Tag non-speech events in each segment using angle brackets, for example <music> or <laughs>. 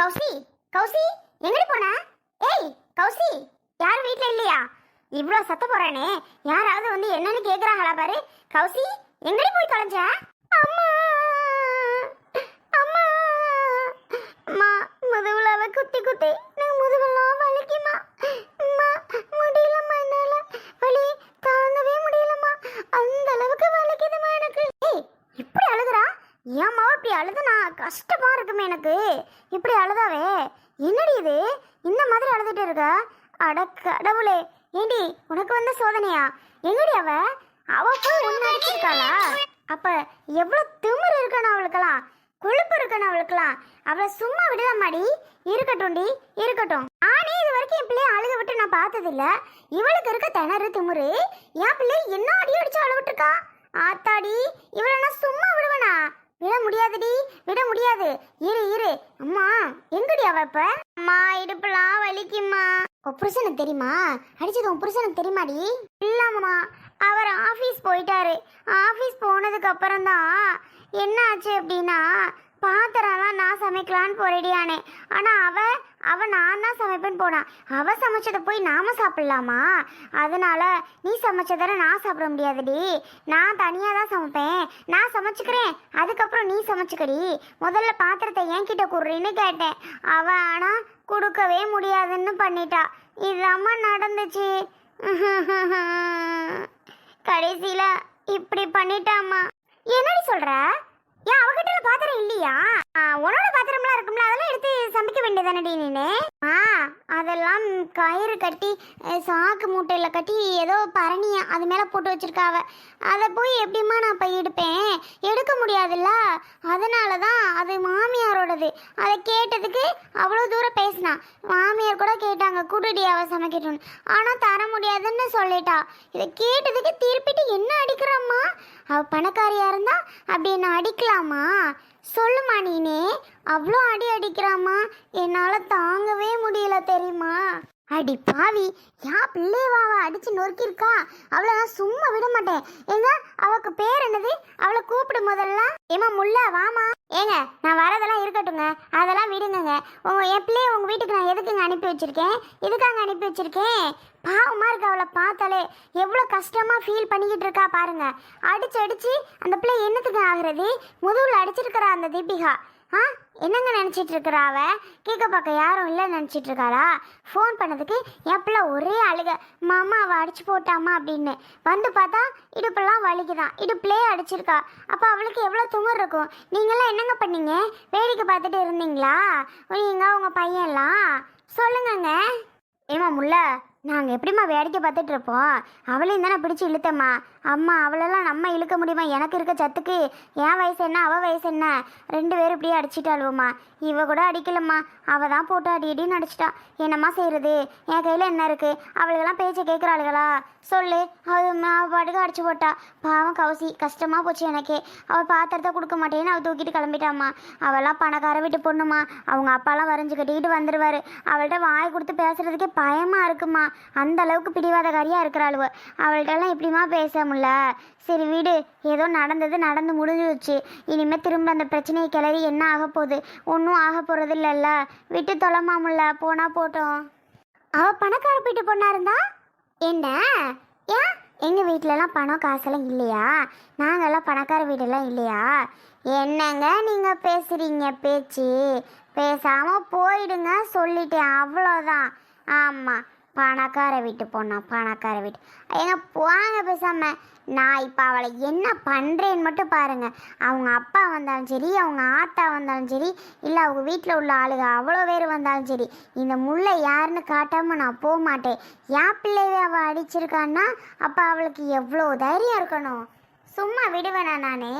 கௌசி கௌசி எங்கடி போன? ஏய் கௌசி யாரும் வீட்ல இல்லையா? இவ்வளவு சத்த போறானே யாராவது வந்து என்னன்னு கேக்குறாங்களா பாரு. கௌசி எங்கடி போய் தொலைஞ்ச? அம்மா அம்மா அம்மா முதுகுல குத்தி குத்தி நான் முதுகெல்லாம் வலிக்குமா? அம்மா முடி என்னால வலி தாங்கவே முடியலம்மா அந்த அளவுக்கு வலிக்குதுமா எனக்கு ஏய் இப்படி அழுகுறா இப்படி அழுதுனா கஷ்டமா இருக்குமே எனக்கு. இப்படி அழுதாவே? என்னடி இது? இந்த மாதிரி அழுதுட்டு இருக்க? அட கடவுளே. ஏண்டி உனக்கு வந்த சோதனையா? எங்கடி அவ? அவ போய் ஒன்னு அடிச்சிருக்காளா? அப்ப எவ்வளவு திமிர் இருக்கணும் அவளுக்கெல்லாம். கொழுப்பு இருக்கணும் அவளுக்கெல்லாம். அவளை சும்மா விடலாமாடி இருக்கட்டும்டி இருக்கட்டும். ஆனே இது வரைக்கும் என் பிள்ளைய அழுக விட்டு நான் பார்த்ததில்ல. இவளுக்கு இருக்க திணறு திமுரு. என் பிள்ளை என்ன அடி அடிச்சு அழுக விட்டுருக்கா ஆத்தாடி இவளை நான் சும்மா விடுவேனா? விட முடியாதுடி விட முடியாது. இரு இரு. அம்மா எங்கடி அவ இப்ப? அம்மா இடுப்புலாம் வலிக்குமா? உன் புருஷனுக்கு தெரியுமா? அடிச்சது உன் புருஷனுக்கு தெரியுமாடி? இல்லம்மா அவர் ஆஃபீஸ் போயிட்டாரு. ஆஃபீஸ் போனதுக்கு அப்புறம் தான் என்ன ஆச்சு அப்படின்னா பாத்திரம்லாம் நான் சமைக்கலான்னு போறடியானே ஆனா அவ அவ நான் தான் சமைப்பேன்னு போனான் அவ சமைச்சதை போய் நாம சாப்பிடலாமா? அதனால நீ சமைச்சதால நான் சாப்பிட முடியாதுடி. நான் தனியாக தான் சமைப்பேன். நான் சமைச்சுக்கிறேன். அதுக்கப்புறம் நீ சமைச்சுக்கடி. முதல்ல பாத்திரத்தை என்கிட்ட கூடுறீன்னு கேட்டேன். அவ ஆனா கொடுக்கவே முடியாதுன்னு பண்ணிட்டா. இதாம்மா நடந்துச்சு. <laughs> கடைசியில இப்படி பண்ணிட்டாமா என்னடி சொல்ற? ஏன் அவகிட்ட பாத்திரம் இல்லையா? உன்னோட பாத்திரம்லாம் இருக்கும்ல அதெல்லாம் எடுத்து சமைக்க வேண்டியதானடி நீனு? ஆ அதெல்லாம் கயிறு கட்டி சாக்கு மூட்டையில் கட்டி ஏதோ பரணியா அது மேலே போட்டு வச்சிருக்காவ. அதை போய் எப்படிம்மா நான் போய் எடுப்பேன்? எடுக்க முடியாதுல்ல? அதனால தான் அது மாமியாரோடது. அதை கேட்டதுக்கு அவ்வளோ தூரம் பேசினா. மாமியார் கூட கேட்டாங்க கூட்டுடி அவ சமைக்கட்டும்னு. ஆனால் தர முடியாதுன்னு சொல்லிட்டா. இதை கேட்டதுக்கு திருப்பிட்டு என்ன அடிக்கிறம்மா? அவ பணக்காரியாக இருந்தால் அப்படி என்ன அடிக்கலாமா? சொல்லுமா நீனே? அவ்வளோ அடி அடிக்கிறாமா? என்னால் தாங்கவே முடியல தெரியுமா? அடி பாவி யா பிள்ளைவாவை அடிச்சு நொறுக்கியிருக்கா. அவளை நான் சும்மா விட மாட்டேன். ஏங்க அவளுக்கு பேர் என்னது? அவளை கூப்பிடு முதல்ல. ஏமா முல்ல வாமா ஏங்க நான் வரதெல்லாம் இருக்கட்டுங்க அதெல்லாம் விடுங்கங்க. உங்கள் என் பிள்ளைய உங்கள் வீட்டுக்கு நான் எதுக்குங்க அனுப்பி வச்சுருக்கேன்? எதுக்காங்க அனுப்பி வச்சுருக்கேன்? பாவமாக இருக்கு அவளை பார்த்தாலே. எவ்வளோ கஷ்டமாக ஃபீல் பண்ணிக்கிட்டு இருக்கா பாருங்க. அடிச்சு அடித்து அந்த பிள்ளை என்னத்துக்கு ஆகிறது? முதுகில் அடிச்சிருக்கிறா அந்த தீபிகா. ஆ? என்னங்க நினச்சிட்டு இருக்கிறா அவ? கேட்க பார்க்க யாரும் இல்லை நினச்சிட்டு இருக்காளா ஃபோன் பண்ணதுக்கு என் ஒரே அழுக. மாமா அவள் அடிச்சு போட்டாமா? அப்படின்னு. வந்து பார்த்தா இடுப்பெல்லாம் வலிக்குதான் இடுப்புலேயே அடிச்சிருக்கா. அப்போ அவளுக்கு எவ்வளோ துமர் இருக்கும்? நீங்களாம் என்னங்க பண்ணீங்க? வேடிக்கை பார்த்துட்டு இருந்தீங்களா? நீங்கள் உங்கள் பையன்லாம்? சொல்லுங்கங்க. ஏமா முல்ல நாங்கள் எப்படிம்மா வேடிக்கை பார்த்துட்டு இருப்போம்? அவளையும் தானே பிடிச்சி இழுத்தம்மா? அம்மா அவளெல்லாம் நம்ம இழுக்க முடியுமா? எனக்கு இருக்க சத்துக்கு. என் வயசு என்ன அவள் வயசு என்ன? ரெண்டு பேரும் இப்படியே அடிச்சிட்டாளுவோம்மா இவ கூட அடிக்கலம்மா. அவள் தான் போட்டு அடி அடின்னு அடிச்சிட்டா. என்னம்மா செய்கிறது என் கையில் என்ன இருக்குது அவளுக்கெல்லாம் பேச்சை கேட்குறாளுகளா சொல்லு. அது அவள் பாட்டுக்கு அடிச்சு போட்டா. பாவம் கவுசி. கஷ்டமாக போச்சு எனக்கே. அவள் பாத்திரத்தை கொடுக்க மாட்டேன்னு அவள் தூக்கிட்டு கிளம்பிட்டாம்மா. அவெல்லாம் பணக்கார வீட்டு பொண்ணுமா அவங்க அப்பாலாம் வரைஞ்சு கட்டிக்கிட்டு வந்துடுவார் அவள்கிட்ட வாய் கொடுத்து பேசுகிறதுக்கே பயமாக இருக்குமா அந்த அளவுக்கு பிடிவாதக்காரியாக இருக்கிறாளுவ. அவள்கிட்டலாம் எப்படிமா பேச முடியல சரி வீடு. ஏதோ நடந்தது நடந்து முடிஞ்சிருச்சு இனிமேல் திரும்ப அந்த பிரச்சனையை கிளறி என்ன ஆக போகுது? ஒன்றும் ஆக போகிறது இல்லைல்ல விட்டு தொலைமாமுல்ல போனா போட்டோம். அவ பணக்கார வீட்டு பொண்ணா இருந்தா? என்ன? ஏன் எங்கள் வீட்டிலலாம் பணம் காசெல்லாம் இல்லையா? நாங்கெல்லாம் பணக்கார வீடெல்லாம் இல்லையா? என்னங்க நீங்கள் பேசுகிறீங்க பேச்சு? பேசாமல் போயிடுங்க சொல்லிட்டேன். அவ்வளோதான் ஆமாம் பணக்கார வீட்டு பொண்ணா பணக்கார வீட்டு. ஏங்க போங்க பேசாம. நான் இப்போ அவளை என்ன பண்ணுறேன்னு மட்டும் பாருங்க. அவங்க அப்பா வந்தாலும் சரி அவங்க ஆத்தா வந்தாலும் சரி இல்லை அவங்க வீட்டில் உள்ள ஆளுக அவ்வளோ பேர் வந்தாலும் சரி இந்த முல்லை யாருன்னு காட்டாமல் நான் போக மாட்டேன். என் பிள்ளைவே அவள் அடிச்சிருக்கான்னா அப்போ அவளுக்கு எவ்வளோ தைரியம் இருக்கணும்? சும்மா விடுவேனா நானே?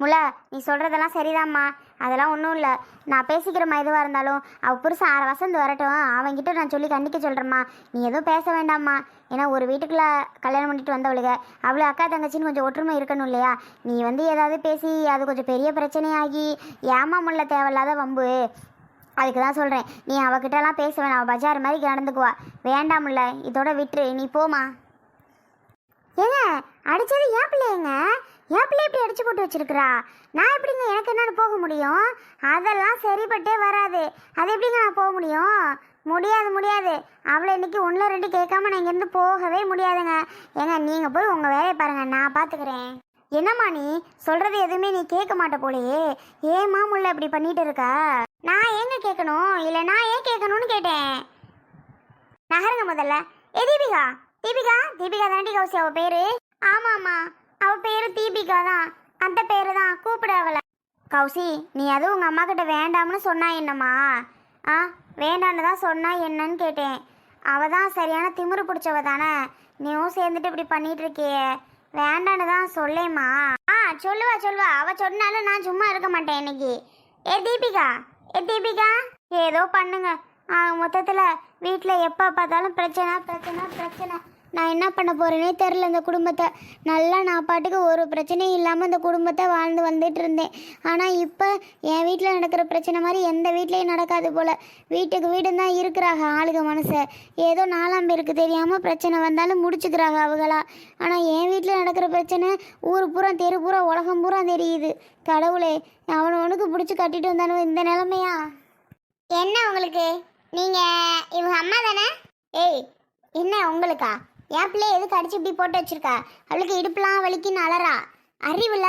முல்லை நீ சொல்கிறதெல்லாம் சரிதாம்மா. அதெல்லாம் ஒன்றும் இல்லை. நான் பேசிக்கிறமா எதுவாக இருந்தாலும் அவள் புருஷன் ஆறு வசந்து வரட்டும். அவன்கிட்ட நான் சொல்லி கண்டிக்க சொல்கிறேம்மா நீ எதுவும் பேச வேண்டாம்மா. ஏன்னா ஒரு வீட்டுக்குள்ளே கல்யாணம் பண்ணிட்டு வந்தவளுக அவ்வளோ அக்கா தங்கச்சின்னு கொஞ்சம் ஒற்றுமை இருக்கணும் இல்லையா? நீ வந்து ஏதாவது பேசி அது கொஞ்சம் பெரிய பிரச்சனையாகி ஏமா முள்ள தேவையில்லாத வம்பு? அதுக்கு தான் சொல்கிறேன் நீ அவகிட்டலாம் பேச வேணாம். அவள் பஜார் மாதிரி நடந்துக்குவா. வேண்டாம்ல இதோட விட்டுரு. நீ போமா ஏங்க அடிச்சது ஏன் பிள்ளைங்க? என் பிள்ளை இப்படி அடிச்சு போட்டு வச்சிருக்கிறா? நான் எப்படிங்க எனக்கு என்னன்னு போக முடியும்? அதெல்லாம் சரிப்பட்டே வராது. அது எப்படிங்க நான் போக முடியும்? முடியாது முடியாது. அவளை இன்னைக்கு ஒன்றில் ரெண்டு கேட்காம நான் இங்கேருந்து போகவே முடியாதுங்க. ஏங்க நீங்கள் போய் உங்கள் வேலையை பாருங்கள் நான் பார்த்துக்கிறேன் என்னம்மா நீ? சொல்கிறது எதுவுமே நீ கேட்க மாட்ட போலையே. ஏம்மா முள்ள இப்படி பண்ணிட்டு இருக்க? நான் ஏங்க கேட்கணும்? இல்லை நான் ஏன் கேட்கணும்னு கேட்டேன்? நகருங்க முதல்ல. ஏ தீபிகா. தீபிகா? தீபிகா தாண்டி கௌசி அவள் பேர்? ஆமாம்மா. அவ பேரு தீபிகா தான். அந்த பேரு தான் கூப்பிடு அவளை கௌசி நீ அதுவும் உங்கள் அம்மா கிட்ட வேண்டாம்னு சொன்னா என்னம்மா? ஆ வேண்டான்னு தான் சொன்னா என்னன்னு கேட்டேன். அவள் தான் சரியான திமிரு பிடிச்சவ தானே? நீயும் சேர்ந்துட்டு இப்படி பண்ணிட்டு இருக்கியே வேண்டான்னு தான் சொல்லேம்மா. ஆ சொல்லுவா சொல்லுவா. அவள் சொன்னாலும் நான் சும்மா இருக்க மாட்டேன் இன்னைக்கு. ஏ தீபிகா? ஏ தீபிகா? ஏதோ பண்ணுங்க. மொத்தத்தில் வீட்டில் எப்போ பார்த்தாலும் பிரச்சனை பிரச்சனை பிரச்சனை. நான் என்ன பண்ண போறேனே தெரில இந்த குடும்பத்தை. நல்லா நான் பாட்டுக்கு ஒரு பிரச்சனையும் இல்லாமல் இந்த குடும்பத்தை வாழ்ந்து வந்துட்டு இருந்தேன். ஆனால் இப்போ என் வீட்டில் நடக்கிற பிரச்சனை மாதிரி எந்த வீட்லேயும் நடக்காது போல். வீட்டுக்கு வீடு தான் இருக்கிறாங்க ஆளுக மனசை. ஏதோ நாலாம் பேருக்கு தெரியாமல் பிரச்சனை வந்தாலும் முடிச்சுக்கிறாங்க அவங்களா. ஆனால் என் வீட்டில் நடக்கிற பிரச்சனை ஊர் பூரா தெரு பூரா உலகம் பூரா தெரியுது. கடவுளே அவனவனுக்கு பிடிச்சி கட்டிட்டு வந்தாலும் இந்த நிலமையா? என்ன உங்களுக்கு? நீங்க இவங்க அம்மா தானே? ஏய் என்ன உங்களுக்கா? என் பிள்ளை எதுக்கு அடிச்சு இப்படி போட்டு வச்சிருக்கா? அவளுக்கு இடுப்புலாம் வலிக்குன்னு அலறா. அறிவுல?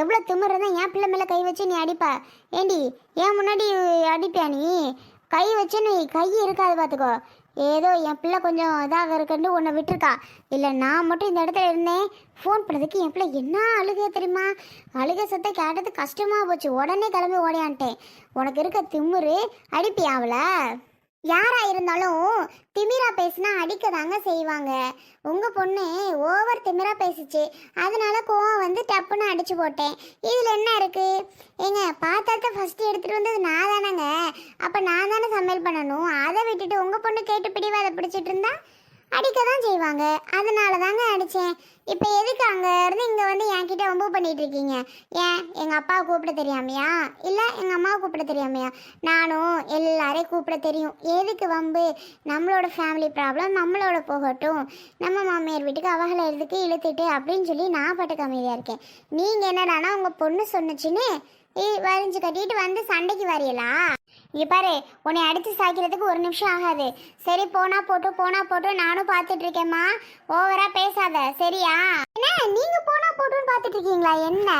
எவ்வளோ திமிரு தான் என் பிள்ளை மேலே கை வச்சு நீ அடிப்ப. ஏண்டி ஏன் முன்னாடி அடிப்பியா நீ? கை வச்சு நீ கை இருக்காது பார்த்துக்கோ ஏதோ என் பிள்ளை கொஞ்சம் இதாக இருக்குன்னு உன்னை விட்டுருக்கா. இல்லை நான் மட்டும் இந்த இடத்துல இருந்தேன். ஃபோன் பண்ணதுக்கு என் பிள்ளை என்ன அழுக தெரியுமா? அழுக சத்த கேட்டது கஷ்டமாக போச்சு. உடனே கிளம்பி ஓடையான்ட்டேன். உனக்கு இருக்க திமுரு அடிப்பியா அவளை? யாரா இருந்தாலும் திமிரா பேசினா அடிக்க தாங்க செய்வாங்க. உங்க பொண்ணு ஓவர் திமிரா பேசிச்சு. அதனால கோவம் வந்து டப்புன்னு அடிச்சு போட்டேன். இதுல என்ன இருக்கு? ஏங்க பாத்திரத்தை ஃபர்ஸ்ட் எடுத்துட்டு வந்தது நான் தானேங்க. அப்ப நான் தானே சமையல் பண்ணணும். அதை விட்டுட்டு உங்க பொண்ணு கேட்டு பிடிவாத பிடிச்சிட்டு இருந்தா அடிக்க தான் செய்வாங்க. அதனால தாங்க அடித்தேன் இப்போ எதுக்கு அங்கே மூவ் பண்ணிட்டு இருக்கீங்க ஏன்? எங்கள் அப்பாவை கூப்பிட தெரியாமையா? இல்லை எங்கள் அம்மாவை கூப்பிட தெரியாமையா? நானும் எல்லாரையும் கூப்பிட தெரியும். எதுக்கு வம்பு? நம்மளோட ஃபேமிலி ப்ராப்ளம் நம்மளோட போகட்டும். நம்ம மாமியார் வீட்டுக்கு அவகளை எதுக்கு இழுத்துட்டு? அப்படின்னு சொல்லி நான் பட்டுக்கு அமைதியாக இருக்கேன். நீங்கள் என்னடானா உங்கள் பொண்ணு சொன்னுச்சுன்னு ஏய் வரைஞ்சு கட்டிட்டு வந்து சண்டைக்கு வரையலா? இங்கே பாரு உன்னை அடிச்சு சாய்க்கிறதுக்கு ஒரு நிமிஷம் ஆகாது. சரி போனா போட்டு போனா போட்டு நானும் பார்த்துட்டு இருக்கேம்மா ஓவரா பேசாத சரியா? என்ன நீங்க போனா போட்டுன்னு பார்த்துட்டு இருக்கீங்களா என்ன?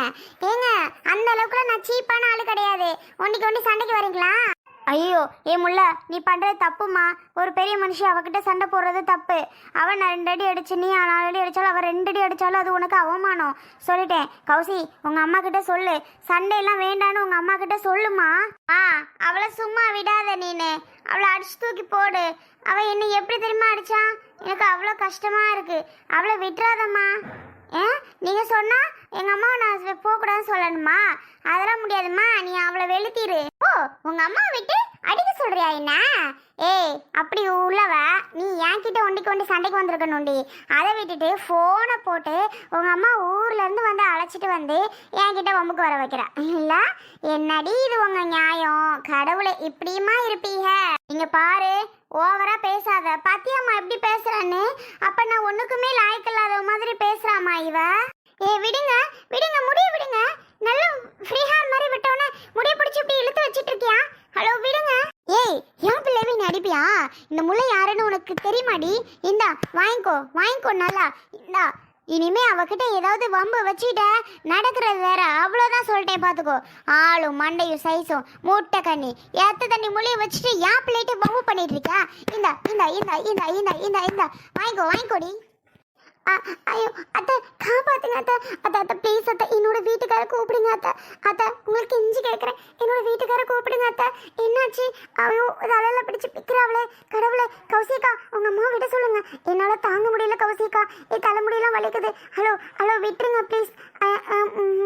ஏங்க அந்த அளவுக்குலாம் நான் சீப்பான ஆள் கிடையாது. ஒன்றைக்கு ஒன்று சண்டைக்கு வரீங்களா? ஐயோ ஏ முல்ல நீ பண்ணுறது தப்புமா ஒரு பெரிய மனுஷி அவகிட்ட சண்டை போடுறது தப்பு. அவன் நான் ரெண்டு அடி அடிச்சு நீ நாலு அடி அடிச்சாலும் அவன் ரெண்டு அடி அடித்தாலும் அது உனக்கு அவமானம். சொல்லிட்டேன். கௌசி உங்கள் அம்மா கிட்ட சொல்லு. சண்டையெல்லாம் வேண்டான்னு உங்கள் அம்மா கிட்ட சொல்லுமா ஆ அவளை சும்மா விடாத நீனு. அவளை அடிச்சு தூக்கி போடு. அவள் என்னை எப்படி தெரியுமா அடிச்சா? எனக்கு அவ்வளோ கஷ்டமாக இருக்குது அவளை விட்டுறாதம்மா. ஏ நீங்கள் சொன்னால் எங்க அம்மாவை நான் போகக்கூடாதுன்னு சொல்லணுமா? அதெல்லாம் முடியாதும்மா. நீ அவளை வெளுத்திரு. ஓ உங்க அம்மா விட்டு அடிக்க சொல்றியா என்ன? ஏய் அப்படி உள்ளவ நீ என்கிட்ட ஒண்டிக்கு ஒண்டி சண்டைக்கு வந்திருக்கணும்டி அதை விட்டுட்டு ஃபோனை போட்டு உங்க அம்மா ஊர்ல இருந்து வந்து அழைச்சிட்டு வந்து என்கிட்ட வம்புக்கு வர வைக்கிறா. இல்ல என்னடி இது உங்க நியாயம்? கடவுளை இப்படியுமா இருப்பீங்க. நீங்க பாரு ஓவரா பேசாத. பாத்தியாம்மா எப்படி பேசுறான்னு? அப்ப நான் ஒண்ணுக்குமே லாய்க்கில்லாத மாதிரி பேசுறாமா இவ? ஏ விடுங்க விடுங்க முடிய விடுங்க. நல்ல ஃப்ரீ ஹேண்ட் மாதிரி விட்டவன முடிய பிடிச்சி இப்படி இழுத்து வச்சிட்டு இருக்கியா ஹலோ விடுங்க. ஏய் என் பிள்ளைவே நீ அடிப்பியா? இந்த முல்லை யாருன்னு உனக்கு தெரியுமாடி? இந்தா வாங்கிக்கோ வாங்கிக்கோ நல்லா. இந்தா இனிமே அவகிட்ட ஏதாவது வம்பு வச்சுக்கிட்ட நடக்கிறது வேற. அவ்வளோதான் சொல்லிட்டேன் பார்த்துக்கோ ஆளும் மண்டையும் சைஸும் மூட்டை கண்ணி. ஏத்த தண்ணி முள்ளைய வச்சுட்டு என் பிள்ளைகிட்ட வம்பு பண்ணிட்டு இருக்கா இந்தா இந்தா இந்தா இந்தா இந்தா இந்தா இந்தா. வாங்கிக்கோ வாங்கிக்கோடி. ஐயோ அத்தை அத்தை அத்தை அத்தை ப்ளீஸ் அத்தை என்னோட வீட்டுக்கார கூப்பிடுங்க அத்தை. அத்தை உங்களுக்கு இஞ்சி கேட்குறேன். என்னோட வீட்டுக்கார கூப்பிடுங்க அத்தை. என்னாச்சு? ஐயோ தலையில பிடிச்சு பிக்கிறாவளே. கடவுளே கௌசிகா உங்க அம்மா விட சொல்லுங்க. என்னால தாங்க முடியல கௌசிகா. என் தலைமுடியெல்லாம் வலிக்குது. ஹலோ ஹலோ விட்டுருங்க ப்ளீஸ்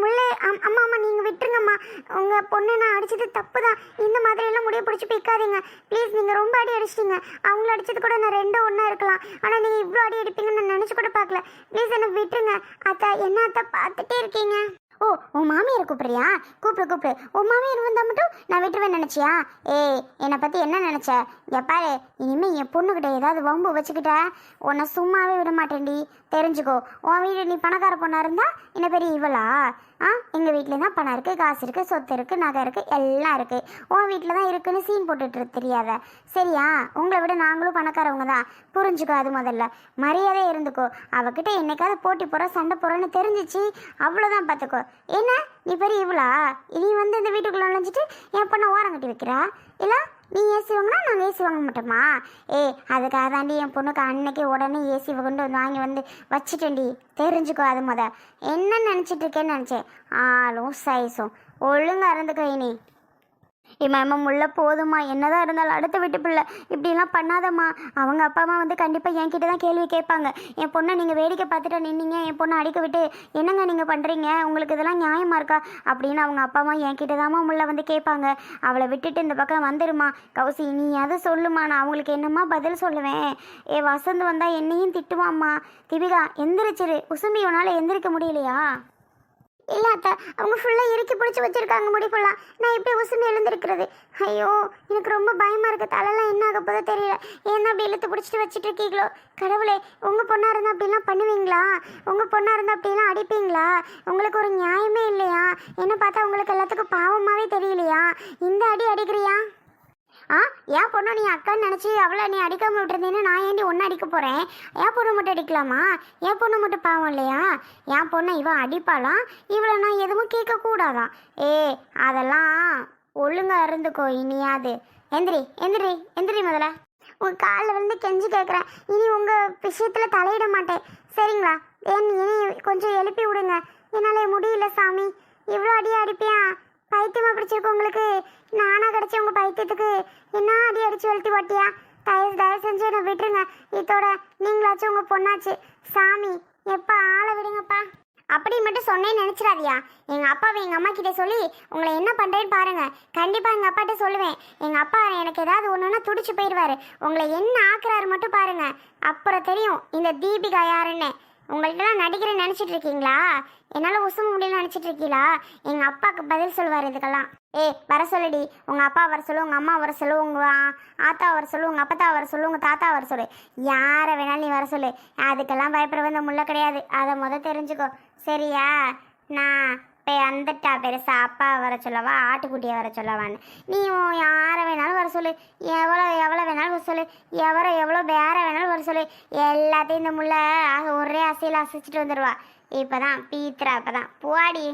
முல்லை அம்- அம்மா அம்மா நீங்க விட்டுருங்கம்மா உங்க பொண்ணை நான் அடிச்சது தப்பு தான் இந்த மாதிரி எல்லாம் முடிய பிடிச்சி பிக்காதீங்க. ப்ளீஸ் நீங்க ரொம்ப அடி அடிச்சிட்டீங்க. அவங்கள அடிச்சது கூட நான் ரெண்டும் ஒன்றா இருக்கலாம். ஆனா நீங்க இவ்வளோ அடி அடிப்பீங்கன்னு நான் நினைச்சு கூட பார்க்கல. ப்ளீஸ் என்ன விட்டுருங்க. அத்தா என்ன அத்தை பார்த்துட்டே இருக்கீங்க? ஓ உன் மாமியார் கூப்பிடுறியா கூப்பிடு கூப்பிடு. உன் மாமியார் வந்தா மட்டும் நான் விட்டுருவேன் நினைச்சியா? ஏய் என்னை பத்தி என்ன நினைச்ச? இங்க பாரு இனிமே என் பொண்ணுகிட்ட ஏதாவது வம்பு வச்சுக்கிட்ட உன்னை சும்மாவே விட மாட்டேன்டி. தெரிஞ்சுக்கோ. உன் வீடு நீ பணக்கார பொண்ணா இருந்தா என்ன பெரிய இவளா? ஆ வீட்டில் தான் பணம் இருக்குது காசு இருக்குது சொத்து இருக்குது நகை இருக்குது எல்லாம் இருக்குது உன் வீட்டில் தான் இருக்குன்னு சீன் போட்டுட்டு தெரியாத? சரியா? உங்களை விட நாங்களும் பணக்காரவங்க தான் புரிஞ்சுக்கோ அது முதல்ல. மரியாதை இருந்துக்கோ. அவகிட்ட என்னைக்காவது போட்டி போகிற சண்டை போகிறோன்னு தெரிஞ்சிச்சு. அவ்வளோதான் பார்த்துக்கோ என்ன? நீ பெரிய இவ்வளா நீ வந்து இந்த வீட்டுக்குள்ளே நுழைஞ்சிட்டு என் பொண்ணை ஓரம் கட்டி வைக்கிறா? இல்லை? நீ ஏசி வாங்கினா நாங்கள் ஏசி வாங்க மாட்டோமா ஏய் அதுக்காக தாண்டி என் பொண்ணுக்கு அன்னைக்கு உடனே ஏசி கொண்டு வந்து வாங்கி வந்து வச்சுட்டேன்டி. தெரிஞ்சுக்கோ அது முத. என்ன நினச்சிட்டு இருக்கேன்னு நினச்சேன். ஆளும் சைஸும் ஒழுங்கா இருந்துக்கோ இனி. இம்மா இம்மா முள்ள போதுமா என்னதான் இருந்தாலும் அடுத்த வீட்டு பிள்ளை. இப்படிலாம் பண்ணாதம்மா. அவங்க அப்பா அம்மா வந்து கண்டிப்பாக என்கிட்ட தான் கேள்வி கேட்பாங்க. என் பொண்ணை நீங்கள் வேடிக்கை பார்த்துட்டு நின்னீங்க. என் பொண்ணை அடிக்க விட்டு என்னங்க நீங்கள் பண்ணுறீங்க உங்களுக்கு இதெல்லாம் நியாயமாக இருக்கா? அப்படின்னு அவங்க அப்பா அம்மா என்கிட்ட தாம்மா முள்ள வந்து கேட்பாங்க. அவளை விட்டுட்டு இந்த பக்கம் வந்துருமா கௌசி நீ அதை சொல்லுமா நான் அவங்களுக்கு என்னம்மா பதில் சொல்லுவேன்? ஏ வசந்த் வந்தால் என்னையும் திட்டுவாம்மா. திவிகா எந்திரிச்சிரு. உசும்பி உன்னால் எந்திரிக்க முடியலையா? இல்ல அத்தை அவங்க ஃபுல்லாக இறுக்கி பிடிச்சி வச்சிருக்காங்க முடி நான் எப்படி உசும்பி எழுந்திருக்கிறது. ஐயோ எனக்கு ரொம்ப பயமா இருக்கு. தலைலாம் என்ன ஆக போதோ தெரியல. ஏன்னா அப்படி இழுத்து பிடிச்சிட்டு வச்சிட்டு இருக்கீங்களோ? கடவுளே உங்க பொண்ணா இருந்தா அப்படிலாம் பண்ணுவீங்களா? உங்க பொண்ணா இருந்தா அப்படிலாம் அடிப்பீங்களா? உங்களுக்கு ஒரு நியாயமே இல்லையா? என்ன பார்த்தா உங்களுக்கு எல்லாத்துக்கும் பாவமாவே தெரியலையா? இந்த அடி அடிக்கிறியா? ஆ என் பொண்ணு நீ அக்கான்னு நினச்சி அவளை நீ அடிக்காமல் விட்டுருந்தீங்கன்னா நான் ஏண்டி ஒன்று அடிக்க போகிறேன் ஏன் பொண்ணு மட்டும் அடிக்கலாமா? என் பொண்ணு மட்டும் பாவம் இல்லையா? என் பொண்ணை இவன் அடிப்பாளாம் இவளை நான் எதுவும் கேட்கக்கூடாதான் ஏ அதெல்லாம் ஒழுங்காக இருந்துக்கோ இனியாது. எந்திரி எந்திரி எந்திரி முதல்ல. உன் காலில் வந்து கெஞ்சி கேட்குறேன் இனி உங்கள் விஷயத்தில் தலையிட மாட்டேன். சரிங்களா? ஏன் இனி கொஞ்சம் எழுப்பி விடுங்க. என்னால் முடியல சாமி. இவ்வளோ அடி அடிப்பியா? பைத்தியமா பிடிச்சிருக்கு உங்களுக்கு. நானா கிடைச்ச உங்க பைத்தியத்துக்கு என்ன அடி அடிச்சு வெளுத்தி ஓட்டியா? தயவு தயவு செஞ்சு என்னை விட்டுருங்க. இதோட நீங்களாச்சும் உங்க பொண்ணாச்சு. சாமி எப்ப ஆளை விடுங்கப்பா. அப்படி மட்டும் சொன்னேன்னு நினைச்சிடாதியா. எங்க அப்பாவை எங்க அம்மா கிட்ட சொல்லி உங்களை என்ன பண்றேன்னு பாருங்க. கண்டிப்பா எங்க அப்பாட்ட சொல்லுவேன். எங்க அப்பா எனக்கு ஏதாவது ஒண்ணுன்னா துடிச்சு போயிடுவாரு. உங்களை என்ன ஆக்குறாரு மட்டும் பாருங்க. அப்புறம் தெரியும் இந்த தீபிகா யாருன்னு. உங்கள்கிட்டலாம் நடிக்கிறேன்னு நினச்சிட்டு இருக்கீங்களா என்னால் உசும முடியல நினச்சிட்டு இருக்கீங்களா எங்கள் அப்பாவுக்கு பதில் சொல்லுவார் இதுக்கெல்லாம். ஏய் வர சொல்லுடி. உங்கள் அப்பா வர சொல்லு உங்கள் அம்மா வர சொல்லு உங்கள் ஆத்தா வர சொல்லு உங்கள் அப்பத்தா வர சொல்லு உங்கள் தாத்தா வர சொல்லு. யாரை வேணாலும் நீ வர சொல்லு. அதுக்கெல்லாம் பயப்பட வந்த முள்ள கிடையாது. அதை முத தெரிஞ்சுக்கோ. சரியா? நான் அப்பே வந்துட்டா பெருசா அப்பா வர சொல்லவா ஆட்டுக்குட்டியை வர சொல்லவான்னு. நீ யாரை வேணாலும் வர சொல்லு. எவ்வளோ எவ்வளோ வேணாலும் வர சொல்லு. எவரோ எவ்வளோ பேர வேணாலும் வர சொல்லு. எல்லாத்தையும் இந்த முள்ள ஒரே அசையில் அசைச்சிட்டு வந்துடுவா இப்போ தான் பீத்திரா இப்போ தான் புவாடி